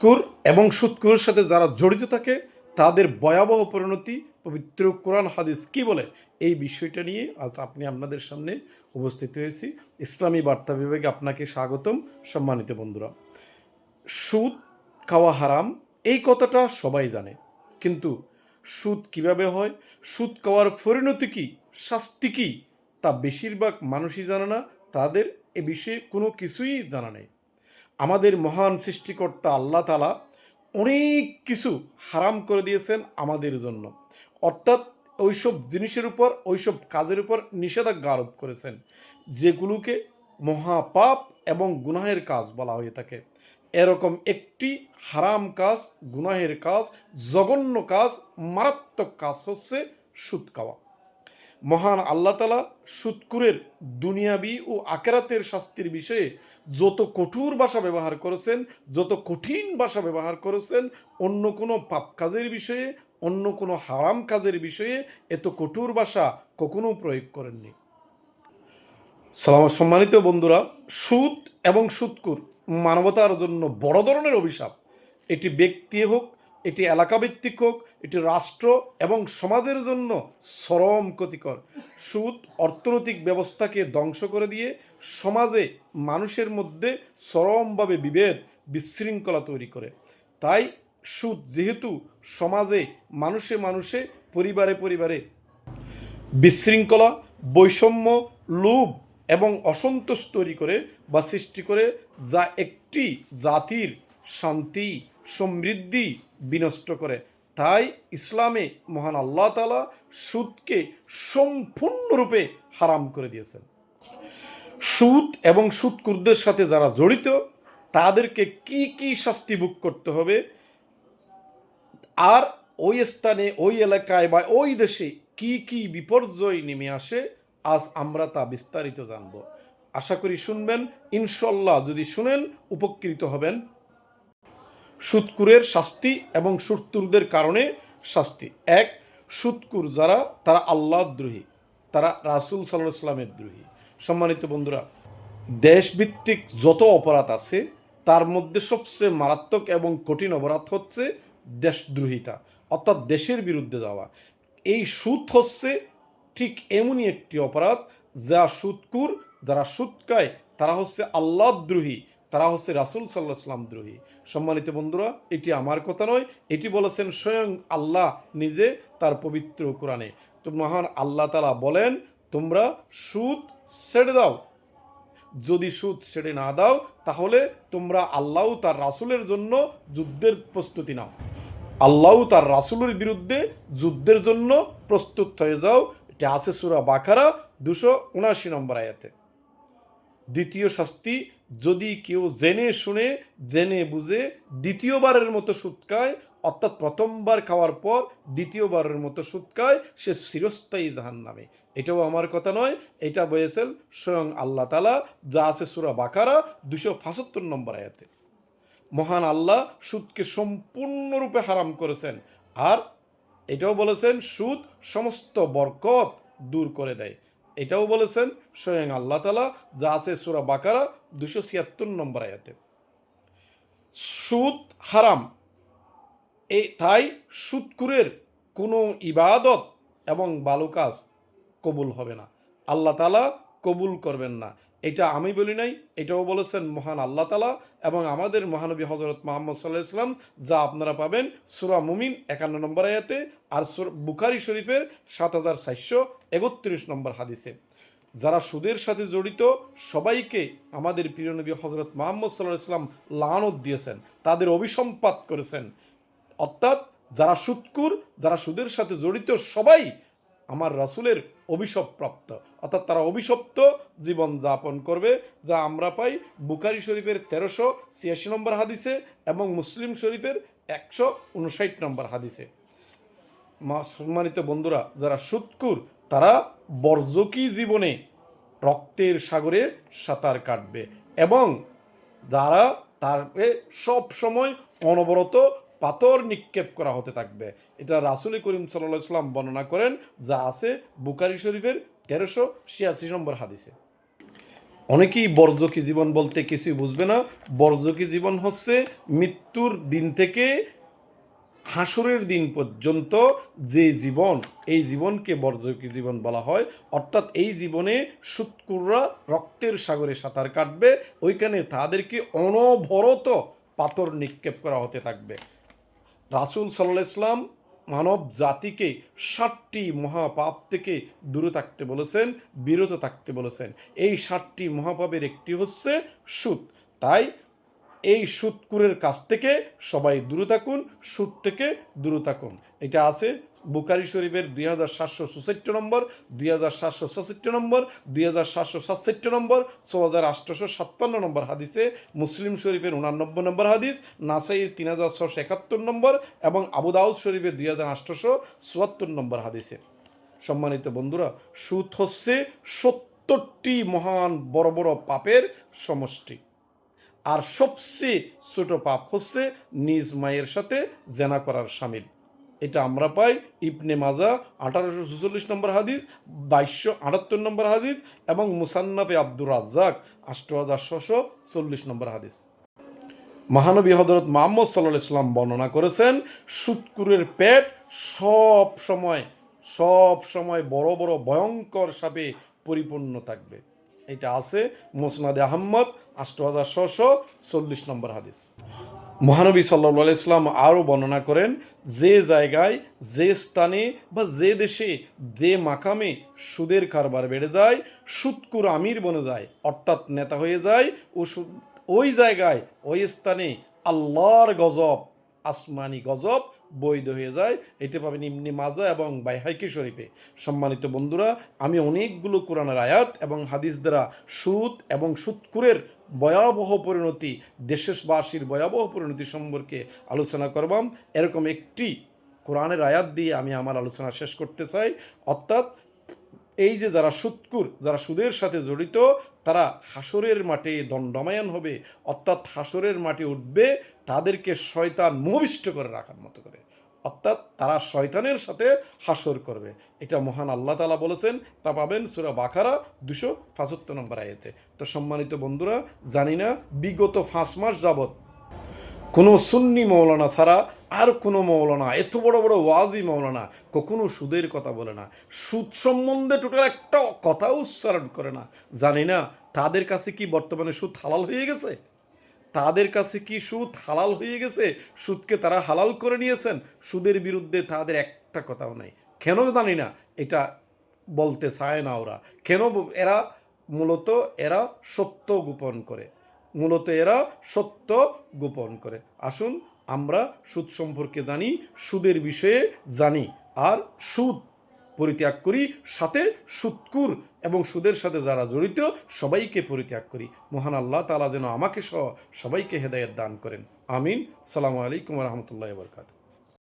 সুৎকুর এবং সুৎকুরের সাথে যারা জড়িত থাকে, তাদের ভয়াবহ পরিণতি পবিত্র কোরআন হাদিস কি বলে? এই বিষয়টা নিয়ে আজ আপনি আপনাদের সামনে উপস্থিত হয়েছি। ইসলামী বার্তা বিভাগে আপনাকে স্বাগতম সম্মানিত বন্ধুরা। সুদ খাওয়া হারাম, এই কথাটা সবাই জানে। কিন্তু সুদ কীভাবে হয়? সুদ খাওয়ার পরিণতি কী? শাস্তি কী? তা বেশিরভাগ মানুষই জানে না, তাদের এ বিষয়ে কোনো কিছুই জানা নেই। আমাদের মহান সৃষ্টিকর্তা আল্লাহ তালা অনেক কিছু হারাম করে দিয়েছেন আমাদের জন্য। অর্থাৎ ওইসব জিনিসের উপর, ওইসব কাজের উপর নিষেধাজ্ঞা আরোপ করেছেন, যেগুলোকে মহাপাপ এবং গুনাহের কাজ বলা হয়ে থাকে। এরকম একটি হারাম কাজ, গুনাহের কাজ, জঘন্য কাজ, মারাত্মক কাজ হচ্ছে সুদ খাওয়া। মহান আল্লাহ তালা সুৎকুরের দুনিয়াবি ও আকেরাতের শাস্তির বিষয়ে যত কঠোর ভাষা ব্যবহার করেছেন, যত কঠিন ভাষা ব্যবহার করেছেন, অন্য কোনো পাপ কাজের বিষয়ে, অন্য কোনো হারাম কাজের বিষয়ে এত কঠোর ভাষা কখনো প্রয়োগ করেননি। সালাম সম্মানিত বন্ধুরা, সুদ এবং সুৎকুর মানবতার জন্য বড় ধরনের অভিশাপ। এটি ব্যক্তি হোক এটি এলাকাভিত্তিক হোক, এটি রাষ্ট্র এবং সমাজের জন্য চরম ক্ষতিকর। সুদ, অর্থনৈতিক ব্যবস্থাকে ধ্বংস করে দিয়ে সমাজে মানুষের মধ্যে চরমভাবে বিভেদ, বিশৃঙ্খলা তৈরি করে। তাই সুদ যেহেতু সমাজে মানুষে মানুষে, পরিবারে পরিবারে বিশৃঙ্খলা, বৈষম্য, লোভ এবং অসন্তোষ তৈরি করে বা সৃষ্টি করে, যা একটি জাতির শান্তি, সমৃদ্ধি বিনষ্ট করে। তাই ইসলামে মহান আল্লাহ তালা সুদকে সম্পূর্ণরূপে হারাম করে দিয়েছেন। সুদ এবং সুদকুরদের সাথে যারা জড়িত, তাদেরকে কি কি শাস্তি ভোগ করতে হবে? আর ওই স্থানে, ওই এলাকায় বা ওই দেশে কি কি বিপর্যয় নেমে আসে, আজ আমরা তা বিস্তারিত জানব। আশা করি শুনবেন। ইনশাল্লাহ যদি শুনেন, উপকৃত হবেন। সুৎকুরের শাস্তি এবং সুৎকুরদের কারণে শাস্তি। এক, সুৎকুর যারা, তারা আল্লাহ দ্রোহী। তারা রাসুল সাল্লাহ সাল্লামের দ্রোহী। সম্মানিত বন্ধুরা, দেশভিত্তিক যত অপরাধ আছে, তার মধ্যে সবচেয়ে মারাত্মক এবং কঠিন অপরাধ হচ্ছে দেশদ্রোহিতা, অর্থাৎ দেশের বিরুদ্ধে যাওয়া। এই সুদ হচ্ছে ঠিক এমনই একটি অপরাধ যা সুৎকুর, যারা সুদ খায় তারা হচ্ছে আল্লাহদ্রোহী তারা হচ্ছে রাসুল সাল্লাহ সাল্লাম দ্রোহী। সম্মানিত বন্ধুরা, এটি আমার কথা নয়, এটি বলেছেন স্বয়ং আল্লাহ নিজে তার পবিত্র কোরআনে। তো মহান আল্লাহ তালা বলেন, তোমরা সুদ ছেড়ে দাও। যদি সুদ ছেড়ে না দাও, তাহলে তোমরা আল্লাহ তার রাসুলের জন্য যুদ্ধের প্রস্তুতি নাও। আল্লাহ তার রাসুলের বিরুদ্ধে যুদ্ধের জন্য প্রস্তুত হয়ে যাও। এটা আছে সুরা বাখারা দুশো উনাশি নম্বর আয়াতে। দ্বিতীয় শাস্তি, যদি কেউ জেনে শুনে, জেনে বুঝে দ্বিতীয়বারের মতো সুদ খায়, অর্থাৎ প্রথমবার খাওয়ার পর দ্বিতীয়বারের মতো সুদ খায়, সে চিরস্থায়ী জাহান নামে এটাও আমার কথা নয়, এটা বয়েছেন স্বয়ং আল্লাহ তালা যা আছে সুরা বাকারা দুশো পঁচাত্তর নম্বর আয়াতে। মহান আল্লাহ সুদকে সম্পূর্ণরূপে হারাম করেছেন, আর এটাও বলেছেন সুদ সমস্ত বরকত দূর করে দেয়। এটাও বলেছেন স্বয়ং আল্লাহ তালা যা আছে সুরা বাকারা দুশো ছিয়াত্তর নম্বর আয়াতে। সুদ হারাম। এই তাই সুৎকুরের কোনো ইবাদত এবং বালুকাজ কাজ কবুল হবে না। আল্লাহ তালা কবুল করবেন না। এটা আমি বলি নাই, এটাও বলেছেন মহান আল্লাহ তালা এবং আমাদের মহানবী হজরত মোহাম্মদ সাল্লাহ ইসলাম যা আপনারা পাবেন সুরা মুমিন একান্ন নম্বর আয়াতে আর সুর বুখারি শরীফের সাত হাজার চারশো একত্রিশ নম্বর হাদিসে। যারা সুদের সাথে জড়িত, সবাইকে আমাদের প্রিয় নবী হজরত মোহাম্মদ সাল্লাহ ইসলাম লানত দিয়েছেন, তাদের অভিসম্পাত করেছেন। অর্থাৎ যারা সুৎকুর, যারা সুদের সাথে জড়িত, সবাই আমার রাসুলের অভিশপ্রাপ্ত। অর্থাৎ তারা অভিশপ্ত জীবন যাপন করবে, যা আমরা পাই বুকারি শরীফের তেরোশো ছিয়াশি নম্বর হাদিসে এবং মুসলিম শরীফের একশো উনষাট নম্বর হাদিসে। মা, সম্মানিত বন্ধুরা, যারা সুৎকুর, তারা বর্জকী জীবনে রক্তের সাগরে সাঁতার কাটবে এবং যারা তারপরে সব সময় অনবরত পাথর নিক্ষেপ করা হতে থাকবে। এটা রাসুল করিম সাল্লাহ সাল্লাম বর্ণনা করেন, যা আছে বুকারি শরীফের তেরোশো ছিয়াশি নম্বর হাদিসে। অনেকেই বর্জকী জীবন বলতে কিছুই বুঝবে না। বর্জকী জীবন হচ্ছে মৃত্যুর দিন থেকে হাসরের দিন পর্যন্ত যে জীবন, এই জীবনকে বর্জকী জীবন বলা হয়। অর্থাৎ এই জীবনে সুৎকুররা রক্তের সাগরে সাঁতার কাটবে, ওইখানে তাদেরকে অনবরত পাথর নিক্ষেপ করা হতে থাকবে। রাসুল সাল্লাহ ইসলাম মানব জাতিকে ষাটটি মহাপাপ থেকে দূরে থাকতে বলেছেন, বিরত থাকতে বলেছেন। এই ষাটটি মহাপাপের একটি হচ্ছে সুদ। তাই এই সুদকুরের কাছ থেকে সবাই দূরে থাকুন, সুদ থেকে দূরে থাকুন। এটা আছে বুকারি শরীফের দুই হাজার সাতশো চৌষট্টি নম্বর, দুই হাজার সাতশো ছষট্টি নম্বর, দুই হাজার সাতশো সাতষট্টি নম্বর ছ হাজার আটশোশো সাতান্ন নম্বর হাদিসে, মুসলিম শরীফের উনানব্বই নম্বর হাদিস, নাসাইয়ের তিন হাজার ছশো একাত্তর নম্বর এবং আবু দাউদ শরীফের দুই হাজার আটশোশো চুয়াত্তর নম্বর হাদিসে। সম্মানিত বন্ধুরা সুদ হচ্ছে সত্তরটি মহান বড় বড় পাপের সমষ্টি। আর সবচেয়ে ছোট পাপ হচ্ছে নিজ মায়ের সাথে জেনা করার সামিল এটা আমরা পাই ইবনে মাজা, আঠারোশো চুচল্লিশ নম্বর হাদিস, বাইশশো আটাত্তর নম্বর হাদিস এবং মুসান্নাফে আব্দুর রাজ্জাক, আষ্ট হাজার ছশো চল্লিশ নম্বর হাদিস। মহানবী হজরত মোহাম্মদ সাল্লাহ ইসলাম বর্ণনা করেছেন, সুৎকুরের পেট সব সময় সব সময় বড় বড় ভয়ঙ্কর সাপে পরিপূর্ণ থাকবে। এটা আছে মোসনাদে আহম্মদ আষ্ট হাজার ছশো চল্লিশ নম্বর হাদিস। মহানবী সাল্লা ইসলাম আরও বর্ণনা করেন, যে জায়গায়, যে স্থানে বা যে দেশে, যে মাকামে সুদের কারবার বেড়ে যায়, সুৎকুর আমির বনে যায়, অর্থাৎ নেতা হয়ে যায়, ও ওই জায়গায়, ওই স্থানে আল্লাহর গজব আসমানি গজব বৈধ হয়ে যায়। এটা পাবেন ইমনি মাজা এবং বাইহাইকি শরীফে। সম্মানিত বন্ধুরা, আমি অনেকগুলো কোরআনের আয়াত এবং হাদিস দ্বারা সুদ এবং সুৎকুরের ভয়াবহ পরিণতি দেশবাসীর ভয়াবহ পরিণতি সম্পর্কে আলোচনা করবাম। এরকম একটি কোরআনের আয়াত দিয়ে আমি আমার আলোচনা শেষ করতে চাই। অর্থাৎ এই যে যারা সুৎকুর যারা সুদের সাথে জড়িত, তারা হাসরের মাঠে দণ্ডমায়ন হবে, অর্থাৎ হাসরের মাঠে উঠবে, তাদেরকে শয়তান মোহবিষ্ট করে রাখার মতো করে। অর্থাৎ তারা শয়তানের সাথে হাসর করবে। এটা মহান আল্লাহ তালা বলেছেন, তা পাবেন সুরা বাখারা দুশো পঁচাত্তর নম্বর আয়েতে। তো সম্মানিত বন্ধুরা, জানি না, বিগত পাঁচ মাস যাবৎ কোনো সুন্নি মৌলানা ছাড়া আর কোনো মৌলানা, এত বড় বড় ওয়াজি মৌলানা কখনো সুদের কথা বলে না। সুদ সম্বন্ধে টোটাল একটা কথা উচ্চারণ করে না। জানি না তাদের কাছে কি বর্তমানে সুদ হালাল হয়ে গেছে? তাদের কাছে কি সুদ হালাল হয়ে গেছে? সুদকে তারা হালাল করে নিয়েছেন? সুদের বিরুদ্ধে তাদের একটা কথাও নাই। কেন জানি না, এটা বলতে চায় না ওরা। কেন এরা মূলত, এরা সত্য গোপন করে। মূলত এরা সত্য গোপন করে। আসুন আমরা সুদ সম্পর্কে জানি, সুদের বিষয়ে জানি, আর সুদ পরিত্যাগ করি, সাথে সুৎকুর এবং সুদের সাথে যারা জড়িত, সবাইকে পরিত্যাগ করি। মহান আল্লাহ তালা যেন আমাকে সহ সবাইকে হেদায়ত দান করেন। আমিন। সালামু আলাইকুম রহমতুল্লাহ বরকাত